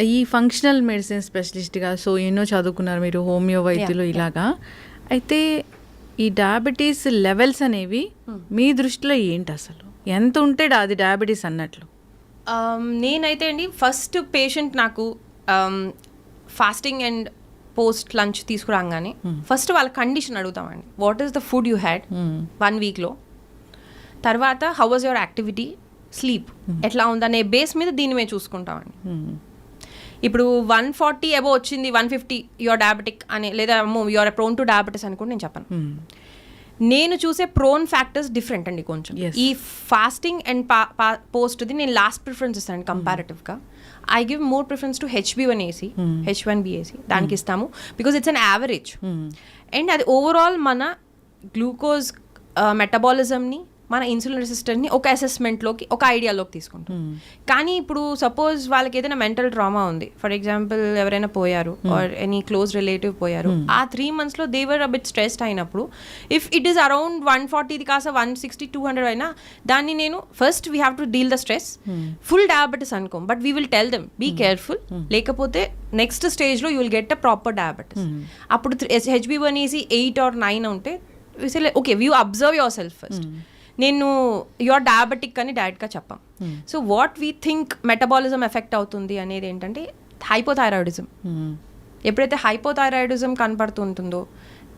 ఈ functional medicine స్పెషలిస్ట్గా so ఎన్నో చదువుకున్నారు మీరు హోమియో వైద్యులు. ఇలాగా. అయితే ఈ డయాబెటీస్ లెవెల్స్ అనేవి మీ దృష్టిలో ఏంటి అసలు ఎంత ఉంటే అది డయాబెటీస్ అన్నట్లు? Um, నేనైతే అండి ఫస్ట్ పేషెంట్ నాకు ఫాస్టింగ్ అండ్ పోస్ట్ లంచ్ తీసుకురాగానే ఫస్ట్ వాళ్ళ condition అడుగుతామండి. What is the food you had one వీక్లో తర్వాత how was your activity sleep ఎట్లా ఉందనే బేస్ మీద దీన్ని మేము చూసుకుంటామండి. ఇప్పుడు వన్ ఫార్టీ అబో వచ్చింది వన్ ఫిఫ్టీ యువర్ డయాబెటిక్ అని లేదా యువర్ ప్రోన్ టు డయాబెటీస్ అని కూడా నేను చెప్పను. నేను చూసే ప్రోన్ ఫ్యాక్టర్స్ డిఫరెంట్ అండి కొంచెం. ఈ ఫాస్టింగ్ అండ్ పోస్ట్ది నేను లాస్ట్ ప్రిఫరెన్స్ ఇస్తాను కంపారిటివ్గా I give more preference to HB one AC H one BAC దానికి ఇస్తాము. Because it's an average and అది ఓవరాల్ మన గ్లూకోజ్ మెటబాలిజంని మన ఇన్సులిన్ రెసిస్టెంట్ని ఒక అసెస్మెంట్లోకి ఒక ఐడియాలోకి తీసుకుంటాం. కానీ ఇప్పుడు సపోజ్ వాళ్ళకి ఏదైనా మెంటల్ ట్రామా ఉంది. ఫర్ ఎగ్జాంపుల్ ఎవరైనా పోయారు ఆర్ ఎనీ క్లోజ్ రిలేటివ్ పోయారు. ఆ త్రీ మంత్స్లో దేవర్ అబిట్ స్ట్రెస్డ్ అయినప్పుడు if it is around one ఫార్టీది కాస్త వన్ సిక్స్టీ టూ హండ్రెడ్ అయినా దాన్ని నేను first we have to deal the stressful diabetes అనుకోం. But we will tell them be careful లేకపోతే next స్టేజ్లో you will get a proper diabetes అప్పుడు HB one AC eight or nine ఉంటే okay you observe yourself first నేను your diabetic అని డైరెక్ట్గా చెప్పాం. So what we think metabolism effect అవుతుంది అనేది ఏంటంటే హైపోథైరాయిడిజం ఎప్పుడైతే హైపోథైరాయిడిజం కనపడుతుంటుందో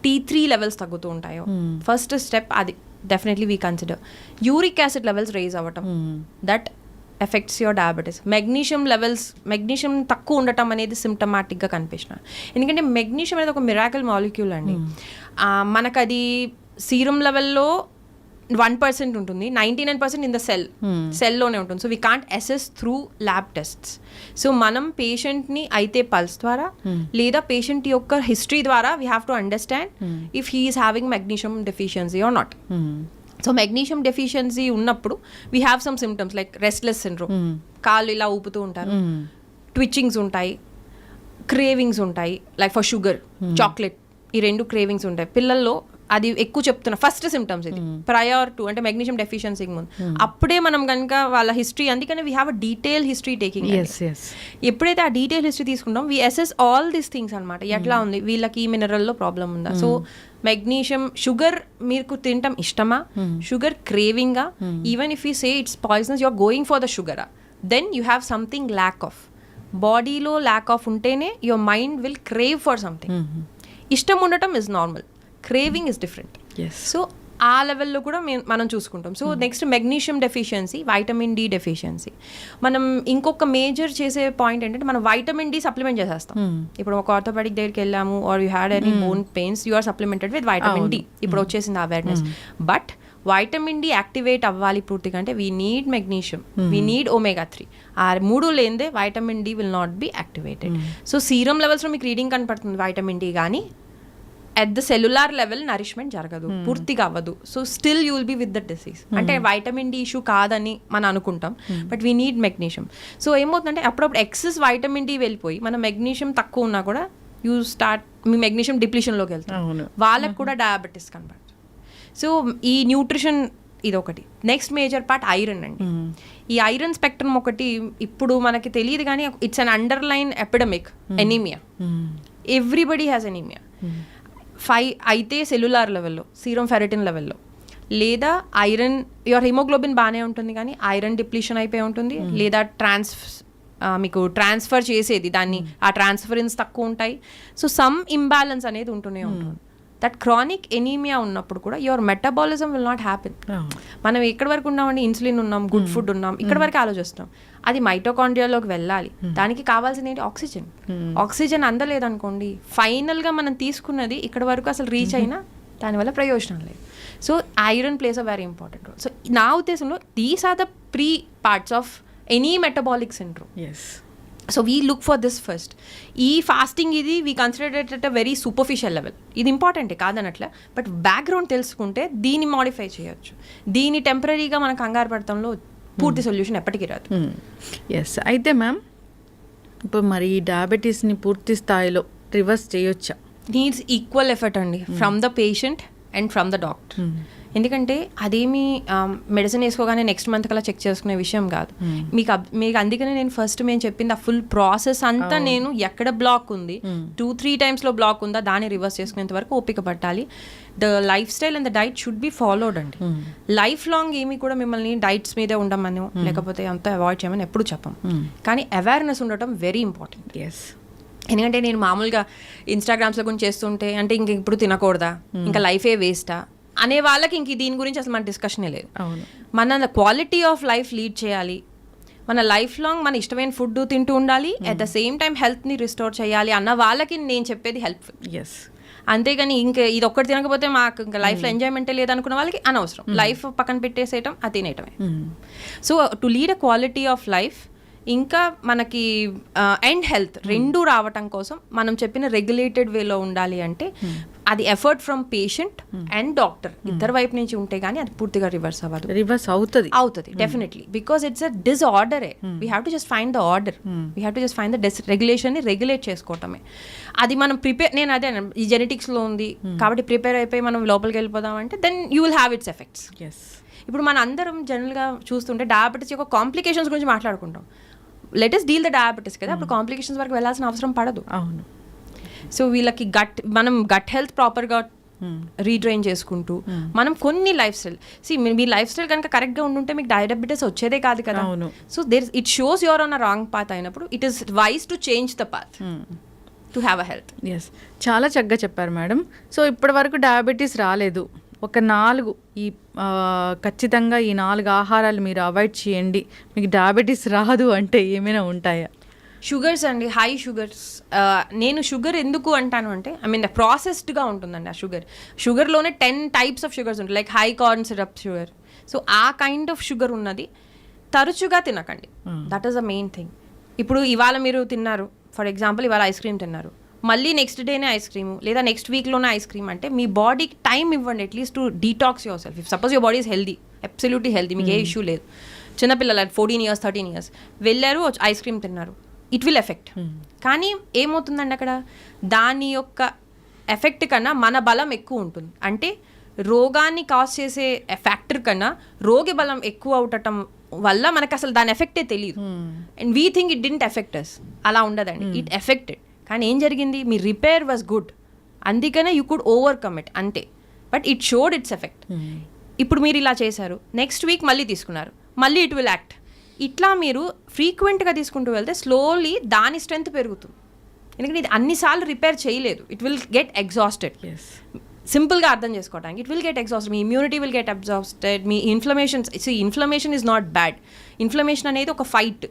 టీ త్రీ లెవెల్స్ తగ్గుతూ ఉంటాయో. ఫస్ట్ స్టెప్ అది definitely we consider uric acid levels raise అవ్వటం. That affects your diabetes magnesium levels magnesium తక్కువ ఉండటం అనేది సిమ్టమాటిక్గా కనిపించిన. ఎందుకంటే మెగ్నీషియం అనేది ఒక మిరాకల్ మాలిక్యూల్ అండి. మనకు అది సీరం లెవెల్లో వన్ పర్సెంట్ ఉంటుంది ninety nine percent in the cell సెల్లోనే ఉంటుంది. So we can't assess through lab tests so మనం పేషెంట్ని అయితే పల్స్ ద్వారా లేదా పేషెంట్ యొక్క హిస్టరీ ద్వారా we have to understand if he is having magnesium deficiency or not so magnesium deficiency ఉన్నప్పుడు we have some symptoms like restless syndrome కాళ్ళు ఇలా ఊపుతూ ఉంటారు. ట్విచ్చింగ్స్ ఉంటాయి. క్రేవింగ్స్ ఉంటాయి. లైక్ ఫర్ షుగర్ చాక్లెట్ ఈ రెండు క్రేవింగ్స్ ఉంటాయి. పిల్లల్లో అది ఎక్కువ చెప్తున్నా. ఫస్ట్ సిమ్టమ్స్ ఇది. ప్రయర్ టు అంటే మెగ్నీషియం డెఫిషియన్సీ ముందు. అప్పుడే మనం కనుక వాళ్ళ హిస్టరీ అందుకని we have a detail history taking ఎప్పుడైతే ఆ డీటెయిల్ హిస్టరీ తీసుకుంటాం we assess all these things అనమాట ఎట్లా ఉంది? వీళ్ళకి ఈ మినరల్లో ప్రాబ్లం ఉందా? సో మెగ్నీషియం షుగర్ మీకు తినటం ఇష్టమా? Sugar క్రేవింగా even if you say it's poisonous you are going for the షుగరా then you have something lack of బాడీలో ల్యాక్ ఆఫ్ ఉంటేనే your mind will crave for something ఇష్టం ఉండటం is normal craving is different so ఆ లెవెల్లో కూడా మనం చూసుకుంటాం. So next magnesium deficiency vitamin D deficiency మనం ఇంకొక మేజర్ చేసే పాయింట్ ఏంటంటే మనం వైటమిన్ డి సప్లిమెంట్ చేసేస్తాం. ఇప్పుడు ఒక ఆర్థోపెడిక్ దగ్గరికి వెళ్ళాము are you had any bone pains you are supplemented with vitamin D ఇప్పుడు వచ్చేసింది awareness but vitamin D activate అవ్వాలి పూర్తిగా అంటే we need magnesium we need omega three ఆ మూడు లేదే vitamin D will not be activated so serum లెవెల్స్లో మీకు రీడింగ్ కనపడుతుంది వైటమిన్ డి కానీ at the cellular level nourishment జరగదు పూర్తిగా అవ్వదు so still you will be with the disease అంటే వైటమిన్ డి ఇష్యూ కాదని మనం అనుకుంటాం but we need magnesium so ఏమవుతుందంటే అప్పుడప్పుడు ఎక్సెస్ వైటమిన్ డి వెళ్ళిపోయి మన మెగ్నీషియం తక్కువ ఉన్నా కూడా యూ స్టార్ట్ మీ మెగ్నీషియం డిప్లీషన్లోకి వెళ్తాం వాళ్ళకు కూడా డయాబెటీస్ కనపడుతుంది సో ఈ న్యూట్రిషన్ ఇది ఒకటి నెక్స్ట్ మేజర్ పార్ట్ ఐరన్ అండి ఈ ఐరన్ స్పెక్ట్రమ్ ఒకటి ఇప్పుడు మనకి తెలియదు కానీ it's an underline epidemic anaemia everybody has anaemia five అయితే సెల్యులార్ లెవెల్లో సీరం ఫెరటిన్ లెవెల్లో. లేదా ఐరన్ యువర్ హిమోగ్లోబిన్ బాగానే ఉంటుంది కానీ ఐరన్ డిప్లీషన్ అయిపోయి ఉంటుంది. లేదా ట్రాన్స్ మీకు ట్రాన్స్ఫర్ చేసేది దాన్ని ఆ ట్రాన్స్ఫరెన్స్ తక్కువ ఉంటాయి. సో సమ్ ఇంబ్యాలెన్స్ అనేది ఉంటూనే ఉంటుంది. దట్ క్రానిక్ ఎనీమియా ఉన్నప్పుడు కూడా your metabolism will not happen అవును. మనం ఎక్కడి వరకు ఉన్నామండి? ఇన్సులిన్ ఉన్నాం గుడ్ ఫుడ్ ఉన్నాం ఇక్కడ వరకు ఆలోచిస్తున్నాం అది మైటోకాండ్రియాలోకి వెళ్ళాలి. దానికి కావాల్సింది ఏంటి? ఆక్సిజన్ ఆక్సిజన్ అందలేదనుకోండి ఫైనల్గా మనం తీసుకున్నది ఇక్కడ వరకు అసలు రీచ్ అయినా దానివల్ల ప్రయోజనం లేదు. So iron plays a very important role so నా ఉద్దేశంలో these are the pre parts of any metabolic syndrome so we look for this first ఈ ఫాస్టింగ్ ఇది we consider at a very superficial level ఇది ఇంపార్టెంటే కాదనట్లే. But background తెలుసుకుంటే దీన్ని modify చేయొచ్చు. దీని టెంపరీగా మన కంగారు పడటంలో పూర్తి సొల్యూషన్ ఎప్పటికీ రాదు. ఎస్ అయితే మ్యామ్ ఇప్పుడు మరి ఈ డయాబెటీస్ని పూర్తి స్థాయిలో రివర్స్ చేయొచ్చా? నీడ్స్ ఈక్వల్ ఎఫర్ట్ అండి. From the patient and from the doctor ఎందుకంటే అదేమి మెడిసిన్ వేసుకోగానే నెక్స్ట్ మంత్ కల్లా చెక్ చేసుకునే విషయం కాదు. మీకు అబ్- మీకు అందుకనే నేను ఫస్ట్ మేము చెప్పింది ఆ ఫుల్ ప్రాసెస్ అంతా నేను ఎక్కడ బ్లాక్ ఉంది? టూ త్రీ టైమ్స్లో బ్లాక్ ఉందా? దాన్ని రివర్స్ చేసుకునేంత వరకు ఓపిక పట్టాలి. The lifestyle and the diet should be followed అండి. లైఫ్ లాంగ్ ఏమి కూడా మిమ్మల్ని డైట్స్ మీదే ఉండమని. లేకపోతే అంతా అవాయిడ్ చేయమని ఎప్పుడు చెప్పం. కానీ అవేర్నెస్ ఉండటం వెరీ ఇంపార్టెంట్ ఎస్ ఎందుకంటే నేను మామూలుగా ఇన్స్టాగ్రామ్స్లో గురించి చేస్తుంటే అంటే ఇంక ఇప్పుడు తినకూడదా? ఇంకా లైఫే వేస్టా అనే వాళ్ళకి ఇంక దీని గురించి అసలు మన డిస్కషనే లేదు. మన క్వాలిటీ ఆఫ్ లైఫ్ లీడ్ చేయాలి. మన లైఫ్ లాంగ్ మన ఇష్టమైన ఫుడ్ తింటూ ఉండాలి. అట్ ద సేమ్ టైం హెల్త్ని రిస్టోర్ చేయాలి అన్న వాళ్ళకి నేను చెప్పేది హెల్ప్ఫుల్ ఎస్ అంతేగాని ఇంక ఇది ఒక్కటి తినకపోతే మాకు ఇంకా లైఫ్లో ఎంజాయ్మెంటే లేదనుకున్న వాళ్ళకి అనవసరం. లైఫ్ పక్కన పెట్టేసేయటం అది తినేయటమే. So to lead a quality of life ఇంకా మనకి అండ్ హెల్త్ రెండు రావటం కోసం మనం చెప్పిన రెగ్యులేటెడ్ వేలో ఉండాలి అంటే అది effort from patient and doctor ఇద్దరు వైపు నుంచి ఉంటే కానీ అది పూర్తిగా రివర్స్ అవ్వదు. రివర్స్ అవుతుంది. అవుతుంది definitely because it's a డిస్ఆర్డరే we have to just find the order we have to just find the డెస్ రెగ్యులేషన్ని రెగ్యులేట్ చేసుకోవటమే. అది మనం ప్రిపేర్ నేను అదే ఈ జెనెటిక్స్లో ఉంది. కాబట్టి ప్రిపేర్ అయిపోయి మనం లోపలికి వెళ్ళిపోదాం అంటే then you will have its effects ఇప్పుడు మన అందరం జనరల్గా చూస్తుంటే డయాబెటీస్ యొక్క కాంప్లికేషన్స్ గురించి మాట్లాడుకుంటాం. లెటెస్ట్ డీల్ ద డయాబెటీస్ కదా. అప్పుడు కాంప్లికేషన్స్ వరకు వెళ్ళాల్సిన అవసరం పడదు. అవును. సో వీళ్ళకి గట్ మనం గట్ హెల్త్ ప్రాపర్గా రీడ్రైన్ చేసుకుంటూ మనం కొన్ని లైఫ్ స్టైల్ సి మీ లైఫ్ స్టైల్ కనుక కరెక్ట్గా ఉండుంటే మీకు డయాబెటీస్ వచ్చేదే కాదు కదా. అవును. So there it shows you're on a wrong path అయినప్పుడు it is wise to change the path to have a health yes చాలా చక్కగా చెప్పారు మేడం. సో ఇప్పటి వరకు డయాబెటీస్ రాలేదు. ఒక నాలుగు ఈ ఖచ్చితంగా ఈ నాలుగు ఆహారాలు మీరు అవాయిడ్ చేయండి. మీకు డయాబెటీస్ రాదు అంటే ఏమైనా ఉంటాయా? షుగర్స్ అండి హై షుగర్స్. నేను షుగర్ ఎందుకు అంటాను అంటే ఐ మీన్ ప్రాసెస్డ్గా ఉంటుందండి ఆ షుగర్. షుగర్లోనే టెన్ టైప్స్ ఆఫ్ షుగర్స్ ఉంటాయి like high corn syrup sugar so ఆ కైండ్ ఆఫ్ షుగర్ ఉన్నది తరచుగా తినకండి. That is the main thing ఇప్పుడు ఇవాళ మీరు తిన్నారు ఫర్ ఎగ్జాంపుల్ ఇవాళ ఐస్ క్రీమ్ తిన్నారు. మళ్ళీ నెక్స్ట్ డేనే ఐస్ క్రీమ్ లేదా నెక్స్ట్ వీక్లోనే ఐస్ క్రీమ్ అంటే మీ బాడీకి టైం ఇవ్వండి at least to detox yourself if suppose your body is healthy absolutely healthy మీకు ఏ ఇష్యూ లేదు. చిన్నపిల్లలు ఫోర్టీన్ ఇయర్స్ థర్టీన్ ఇయర్స్ వెళ్ళారు ఐస్ క్రీమ్ తిన్నారు. ఇట్ విల్ ఎఫెక్ట్ కానీ ఏమవుతుందండి అక్కడ? దాని యొక్క ఎఫెక్ట్ కన్నా మన బలం ఎక్కువ ఉంటుంది. అంటే రోగాన్ని కాజ్ చేసే ఫ్యాక్టర్ కన్నా రోగి బలం ఎక్కువ అవటం వల్ల మనకు అసలు దాని ఎఫెక్టే తెలియదు and we think it didn't affect us అలా ఉండదండి. ఇట్ ఎఫెక్టెడ్ కానీ ఏం జరిగింది? మీ రిపేర్ వాజ్ గుడ్ అందుకనే యూ కుడ్ ఓవర్కమ్ ఇట్ అంతే. But it showed its effect ఇప్పుడు మీరు ఇలా చేశారు. నెక్స్ట్ వీక్ మళ్ళీ తీసుకున్నారు. మళ్ళీ ఇట్ విల్ యాక్ట్ ఇట్లా మీరు ఫ్రీక్వెంట్గా తీసుకుంటూ వెళ్తే స్లోలీ దాని స్ట్రెంత్ పెరుగుతుంది. ఎందుకంటే ఇది అన్నిసార్లు రిపేర్ చేయలేదు. ఇట్ విల్ గెట్ ఎగ్జాస్టెడ్ సింపుల్గా అర్థం చేసుకోవడానికి ఇట్ విల్ గెట్ ఎగ్జాస్టెడ్ మీ immunity will get exhausted me inflammation inflammation is not bad inflammation అనేది ఒక ఫైట్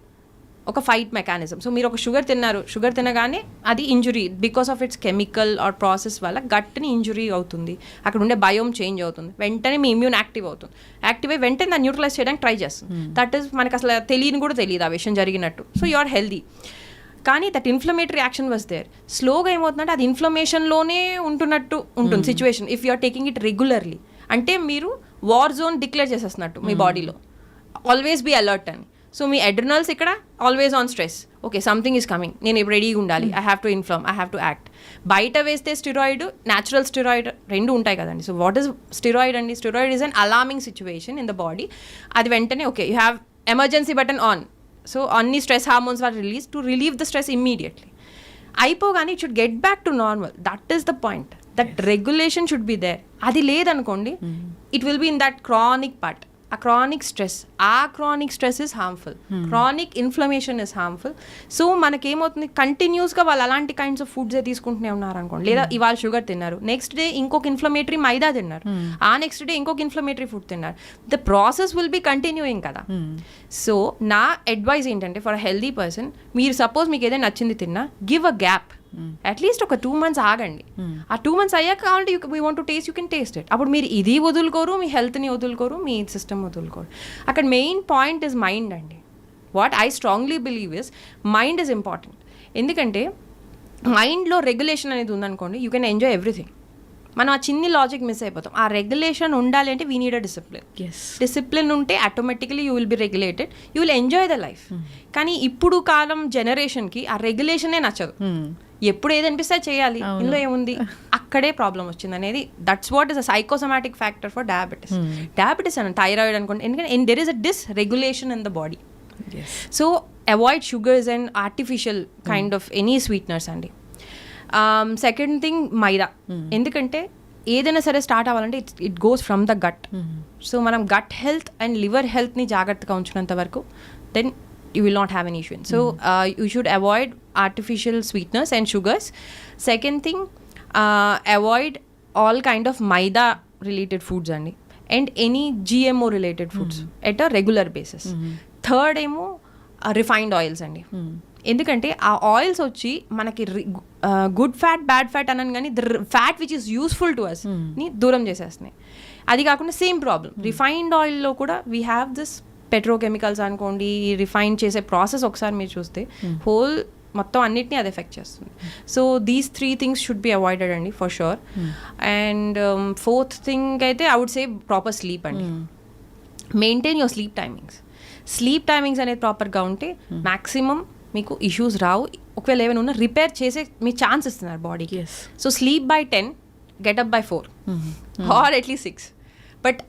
ఒక ఫైట్ మెకానిజం సో మీరు ఒక షుగర్ తిన్నారు. షుగర్ తినగానే అది injury because of its chemical or process వల్ల గట్ని ఇంజురీ అవుతుంది. అక్కడ ఉండే బయోమ్ చేంజ్ అవుతుంది. వెంటనే మీ ఇమ్యూన్ యాక్టివ్ అవుతుంది. యాక్టివ్ అయ్యి వెంటనే దాన్ని న్యూట్రలైజ్ చేయడానికి ట్రై చేస్తుంది. దట్ ఈస్ మనకు అసలు తెలియని కూడా తెలియదు ఆ విషయం జరిగినట్టు. సో యు ఆర్ హెల్దీ కానీ that inflammatory action was there స్లోగా ఏమవుతుందంటే అది ఇన్ఫ్లమేషన్లోనే ఉంటున్నట్టు ఉంటుంది situation if you are taking it regularly అంటే మీరు వార్ జోన్ డిక్లేర్ చేసేస్తున్నట్టు మీ బాడీలో ఆల్వేస్ బీ అలర్ట్ అని. సో మీ అడ్రినల్స్ ఇక్కడ always on stress okay something is coming నేను ఇప్పుడు రెడీగా ఉండాలి. I have to inflame I have to act బయట వేస్తే స్టిరాయిడ్ న్యాచురల్ స్టిరాయిడ్ రెండు ఉంటాయి కదండి. సో వాట్ ఇస్ స్టిరాయిడ్ అండి? Steroid is an alarming situation in the body అది వెంటనే okay you have emergency button on so అన్ని stress hormones are release to relieve the stress immediately అయిపోగానే it should get back to normal that is the point that regulation should be there అది లేదనుకోండి it will be in that chronic part ఆ chronic stress ఆ chronic stress is harmful chronic inflammation is harmful so మనకేమవుతుంది? కంటిన్యూస్గా వాళ్ళు అలాంటి kinds of ఫుడ్సే తీసుకుంటూనే ఉన్నారు అనుకోండి లేదా ఇవాళ షుగర్ తిన్నారు. నెక్స్ట్ డే ఇంకొక ఇన్ఫ్లమేటరీ మైదా తిన్నారు. ఆ నెక్స్ట్ డే ఇంకొక ఇన్ఫ్లమేటరీ ఫుడ్ తిన్నారు. The process will be continuing కదా. సో నా అడ్వైజ్ ఏంటంటే ఫర్ హెల్దీ పర్సన్ మీరు సపోజ్ మీకు ఏదైనా నచ్చింది తిన్నా give a gap at least ఒక టూ మంత్స్ ఆగండి. ఆ టూ మంత్స్ అయ్యాక కావాలంటే you we want to taste you can taste it అప్పుడు మీరు ఇది వదులుకోరు మీ హెల్త్ని వదులుకోరు మీ సిస్టమ్ వదులుకోరు. అక్కడ మెయిన్ పాయింట్ ఇస్ మైండ్ అండి. What I strongly believe is mind is important ఎందుకంటే మైండ్లో రెగ్యులేషన్ అనేది ఉందనుకోండి యూ కెన్ ఎంజాయ్ ఎవ్రీథింగ్ మనం ఆ చిన్ని లాజిక్ మిస్ అయిపోతాం. ఆ రెగ్యులేషన్ ఉండాలి అంటే we need a discipline discipline ఉంటే automatically you will be regulated you will enjoy the life కానీ ఇప్పుడు కాలం జనరేషన్కి ఆ రెగ్యులేషనే నచ్చదు. ఎప్పుడు ఏది అనిపిస్తే చేయాలి. ఇందులో ఏముంది? అక్కడే ప్రాబ్లం వచ్చింది అనేది that's what is a psychosomatic factor for diabetes diabetes అని థైరాయిడ్ అనుకోండి ఎందుకంటే there is a dysregulation in the body so avoid sugars and artificial kind of any sweeteners అండి. Second thing maida. ఎందుకంటే ఏదైనా సరే స్టార్ట్ అవ్వాలంటే it it goes from the gut so మనం gut health and liver హెల్త్ని జాగ్రత్తగా ఉంచినంత వరకు then you will not have an issue so you should avoid artificial sweeteners and sugars second thing avoid all kind of maida related foods అండి and any GMO related foods at a regular basis third ఏమో refined oils అండి ఎందుకంటే ఆ oils వచ్చి మనకి good fat bad fat అనను కానీ the fat which is useful to అస్ని దూరం చేసేస్తున్నాయి. అది కాకుండా సేమ్ ప్రాబ్లం రిఫైన్డ్ ఆయిల్లో కూడా వీ హ్యావ్ దిస్ పెట్రోకెమికల్స్ అనుకోండి రిఫైన్ చేసే ప్రాసెస్ ఒకసారి మీరు చూస్తే హోల్ మొత్తం అన్నిటిని అది ఎఫెక్ట్ చేస్తుంది. So these three things should be avoided అండి for sure and fourth thing అయితే I would say proper sleep అండి. Maintain your sleep timings sleep timings అనేది ప్రాపర్గా ఉంటే మ్యాక్సిమం మీకు ఇష్యూస్ రావు. ఒకవేళ ఏమైనా ఉన్నా రిపేర్ చేసే మీ ఛాన్స్ ఇస్తున్నారు బాడీకి so sleep by ten get up by four or at least six but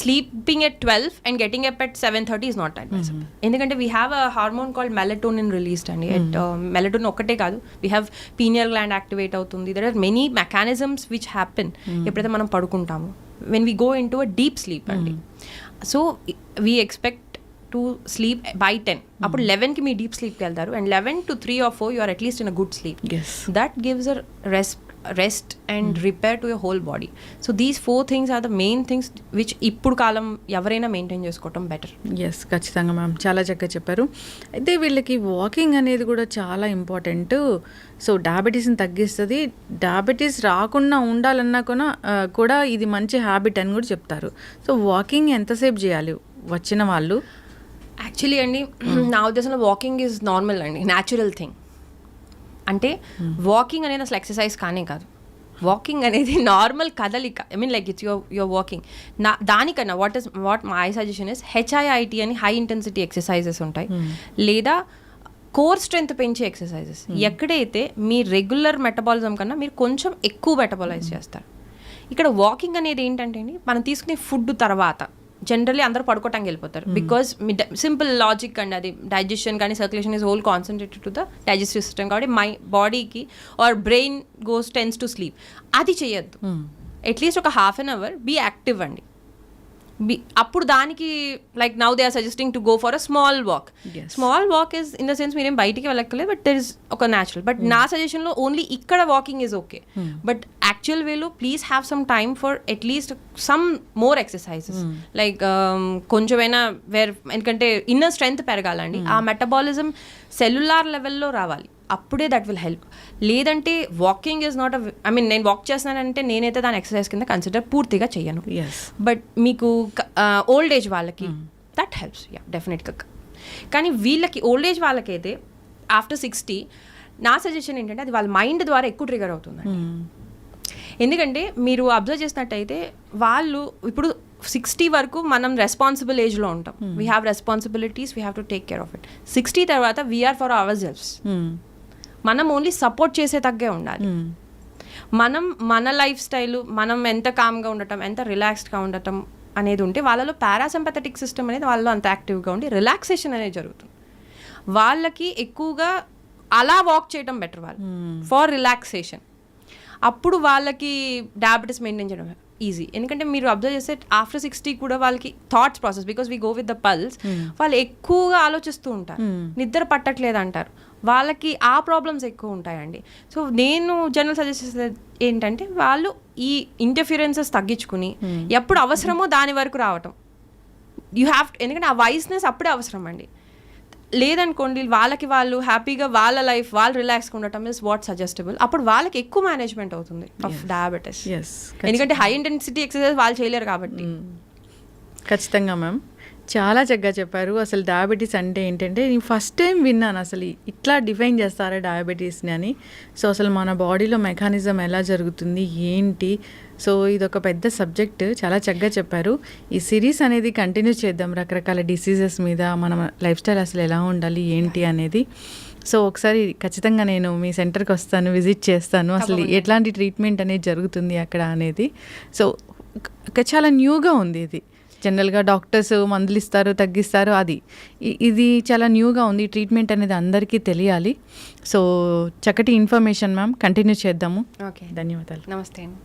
sleeping at twelve and getting up at seven thirty is not advisable ఎందుకంటే we have a hormone called melatonin released అండి. At melatonin ఒక్కటే కాదు. We have pineal gland activate అవుతుంది. There are many mechanisms which happen ఎప్పుడైతే మనం పడుకుంటామో. When we go into a deep sleep అండి so we expect to sleep by ten అప్పుడు లెవెన్కి మీ డీప్ స్లీప్కి వెళ్తారు. And eleven to three or four you are at least in a good sleep yes that gives a rest rest and repair to your whole body. So these four things are the main things which ఇప్పుడు కాలం ఎవరైనా maintain చేసుకోవటం better yes ఖచ్చితంగా ma'am చాలా చక్కగా చెప్పారు. అయితే వీళ్ళకి వాకింగ్ అనేది కూడా చాలా ఇంపార్టెంట్ సో డయాబెటీస్ని తగ్గిస్తుంది. డయాబెటీస్ రాకుండా ఉండాలన్నా కూడా కూడా ఇది మంచి హ్యాబిట్ అని కూడా చెప్తారు. సో వాకింగ్ ఎంతసేపు చేయాలి? వచ్చిన వాళ్ళు? యాక్చువల్లీ అండి నా ఉద్దేశంలో వాకింగ్ ఈజ్ నార్మల్ అండి న్యాచురల్ థింగ్ అంటే వాకింగ్ అనేది అసలు ఎక్సర్సైజ్ కానే కాదు. వాకింగ్ అనేది నార్మల్ కదలిక. I mean like it's your your walking నా దానికన్నా what is what my suggestion is HIIT అని హై ఇంటెన్సిటీ ఎక్సర్సైజెస్ ఉంటాయి. లేదా కోర్ స్ట్రెంత్ పెంచే ఎక్సర్సైజెస్ ఎక్కడైతే మీ రెగ్యులర్ మెటబాలిజం కన్నా మీరు కొంచెం ఎక్కువ మెటబాలైజ్ చేస్తారు. ఇక్కడ వాకింగ్ అనేది ఏంటంటే అండి మనం తీసుకునే ఫుడ్ తర్వాత. జనరల్లీ అందరూ పడుకోవటానికి వెళ్ళిపోతారు. బికాస్ మీ సింపుల్ లాజిక్ అండి అది డైజెషన్ కానీ circulation is whole concentrated to the digestive system కాబట్టి మై బాడీకి or brain goes tends to sleep అది చేయొద్దు. అట్లీస్ట్ ఒక half an hour be active అండి. అప్పుడు దానికి like now they are suggesting to go for a small walk. Small walk is in the sense మీరేం బయటికి వెళ్ళక్కలేదు బట్ దర్ ఇస్ ఒక న్యాచురల్ బట్ నా సజెషన్లో ఓన్లీ ఇక్కడ walking is okay but actual వేలో please have some time for at least some more exercises like కొంచెమైనా wear ఎందుకంటే ఇన్నర్ స్ట్రెంగ్త్ పెరగాలండి. ఆ మెటబాలిజం సెల్యులార్ లెవెల్లో రావాలి. అప్పుడే దట్ విల్ హెల్ప్ లేదంటే walking is not I mean నేను వాక్ చేస్తున్నానంటే నేనైతే దాని ఎక్సర్సైజ్ కింద కన్సిడర్ పూర్తిగా చెయ్యను. ఎస్ బట్ మీకు ఓల్డ్ ఏజ్ వాళ్ళకి దట్ హెల్ప్స్ యా డెఫినెట్గా కానీ వీళ్ళకి ఓల్డ్ ఏజ్ వాళ్ళకైతే ఆఫ్టర్ సిక్స్టీ నా సజెషన్ ఏంటంటే అది వాళ్ళ మైండ్ ద్వారా ఎక్కువ ట్రిగర్ అవుతుంది ఎందుకంటే మీరు అబ్జర్వ్ చేసినట్టయితే వాళ్ళు ఇప్పుడు సిక్స్టీ వరకు మనం రెస్పాన్సిబుల్ ఏజ్లో ఉంటాం. We have responsibilities we have to take care of it sixty తర్వాత we are for our selves మనం ఓన్లీ సపోర్ట్ చేసే తగ్గే ఉండాలి. మనం మన లైఫ్ స్టైల్ మనం ఎంత కామ్గా ఉండటం ఎంత రిలాక్స్డ్గా ఉండటం అనేది ఉంటే వాళ్ళలో పారాసింపథెటిక్ సిస్టమ్ అనేది వాళ్ళలో అంత యాక్టివ్గా ఉండి రిలాక్సేషన్ అనేది జరుగుతుంది. వాళ్ళకి ఎక్కువగా అలా వాక్ చేయడం బెటర్ వాళ్ళు. ఫర్ రిలాక్సేషన్ అప్పుడు వాళ్ళకి డయాబెటీస్ మెయింటైన్ చేయడం ఈజీ ఎందుకంటే మీరు అబ్జర్వ్ చేస్తే ఆఫ్టర్ సిక్స్టీ కూడా వాళ్ళకి thoughts process because we go with the pulse వాళ్ళు ఎక్కువగా ఆలోచిస్తూ ఉంటారు. నిద్ర పట్టట్లేదు అంటారు వాళ్ళకి ఆ ప్రాబ్లమ్స్ ఎక్కువ ఉంటాయండి. సో నేను జనరల్ సజెస్ట్ చేసేది ఏంటంటే వాళ్ళు ఈ ఇంటర్ఫిరెన్సెస్ తగ్గించుకుని ఎప్పుడు అవసరమో దాని వరకు రావటం. యూ హ్యావ్ ఎందుకంటే ఆ వైస్నెస్ అప్పుడే అవసరం అండి లేదనుకోండి వాళ్ళకి వాళ్ళు హ్యాపీగా వాళ్ళ లైఫ్ వాళ్ళు రిలాక్స్గా ఉండటం ఇస్ వాట్ సజెస్టబుల్ అప్పుడు వాళ్ళకి ఎక్కువ మేనేజ్మెంట్ అవుతుంది ఆఫ్ డయాబెటీస్ ఎందుకంటే హై ఇంటెన్సిటీ ఎక్సర్సైజ్ వాళ్ళు చేయలేరు కాబట్టి. ఖచ్చితంగా మ్యామ్ చాలా చక్కగా చెప్పారు. అసలు డయాబెటీస్ అంటే ఏంటంటే నేను ఫస్ట్ టైం విన్నాను అసలు ఇట్లా డిఫైన్ చేస్తారా డయాబెటీస్ని అని. సో అసలు మన బాడీలో మెకానిజం ఎలా జరుగుతుంది ఏంటి సో ఇది ఒక పెద్ద సబ్జెక్ట్. చాలా చక్కగా చెప్పారు. ఈ సిరీస్ అనేది కంటిన్యూ చేద్దాం రకరకాల డిసీజెస్ మీద మన లైఫ్ స్టైల్ అసలు ఎలా ఉండాలి ఏంటి అనేది. సో ఒకసారి ఖచ్చితంగా నేను మీ సెంటర్కి వస్తాను విజిట్ చేస్తాను. అసలు. ఎట్లాంటి ట్రీట్మెంట్ అనేది జరుగుతుంది అక్కడ అనేది. సో చాలా న్యూగా ఉంది ఇది. జనరల్గా డాక్టర్స్ మందులు ఇస్తారు తగ్గిస్తారు అది. ఇది చాలా న్యూగా ఉంది. ట్రీట్మెంట్ అనేది అందరికీ తెలియాలి. సో చక్కటి ఇన్ఫర్మేషన్ మ్యామ్. కంటిన్యూ చేద్దాము. ఓకే. ధన్యవాదాలు. నమస్తే అండి.